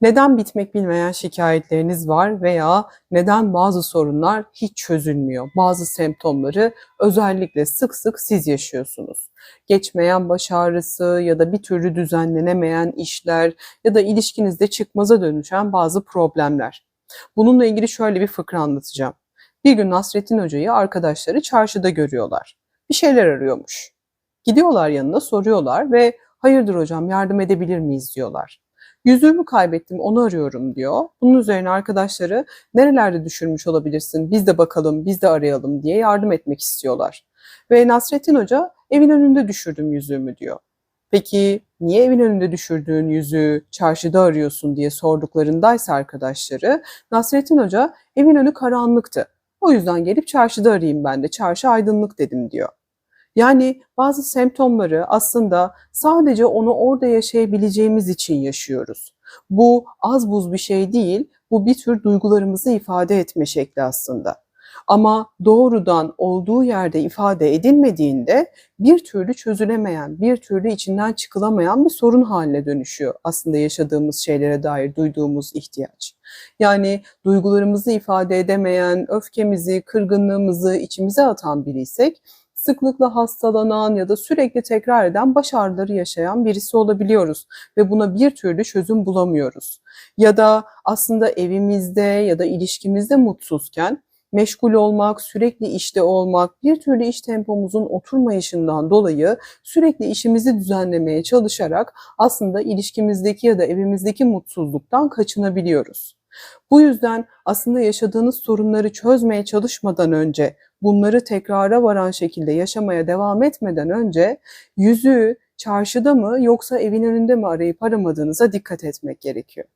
Neden bitmek bilmeyen şikayetleriniz var veya neden bazı sorunlar hiç çözülmüyor? Bazı semptomları özellikle sık sık siz yaşıyorsunuz. Geçmeyen baş ağrısı ya da bir türlü düzenlenemeyen işler ya da ilişkinizde çıkmaza dönüşen bazı problemler. Bununla ilgili şöyle bir fıkra anlatacağım. Bir gün Nasrettin Hoca'yı arkadaşları çarşıda görüyorlar. Bir şeyler arıyormuş. Gidiyorlar yanına soruyorlar ve hayırdır hocam yardım edebilir miyiz diyorlar. Yüzüğümü kaybettim onu arıyorum diyor. Bunun üzerine arkadaşları nerelerde düşürmüş olabilirsin biz de bakalım biz de arayalım diye yardım etmek istiyorlar. Ve Nasrettin Hoca evin önünde düşürdüm yüzüğümü diyor. Peki niye evin önünde düşürdüğün yüzüğü çarşıda arıyorsun diye sorduklarındaysa arkadaşları Nasrettin Hoca evin önü karanlıktı. O yüzden gelip çarşıda arayayım ben de çarşı aydınlık dedim diyor. Yani bazı semptomları aslında sadece onu orada yaşayabileceğimiz için yaşıyoruz. Bu az buz bir şey değil, bu bir tür duygularımızı ifade etme şekli aslında. Ama doğrudan olduğu yerde ifade edilmediğinde bir türlü çözülemeyen, bir türlü içinden çıkılamayan bir sorun haline dönüşüyor aslında yaşadığımız şeylere dair duyduğumuz ihtiyaç. Yani duygularımızı ifade edemeyen, öfkemizi, kırgınlığımızı içimize atan biriysek sıklıkla hastalanan ya da sürekli tekrar eden baş ağrıları yaşayan birisi olabiliyoruz ve buna bir türlü çözüm bulamıyoruz. Ya da aslında evimizde ya da ilişkimizde mutsuzken meşgul olmak, sürekli işte olmak, bir türlü iş tempomuzun oturmayışından dolayı sürekli işimizi düzenlemeye çalışarak aslında ilişkimizdeki ya da evimizdeki mutsuzluktan kaçınabiliyoruz. Bu yüzden aslında yaşadığınız sorunları çözmeye çalışmadan önce, bunları tekrara varan şekilde yaşamaya devam etmeden önce yüzüğü çarşıda mı yoksa evin önünde mi arayıp aramadığınıza dikkat etmek gerekiyor.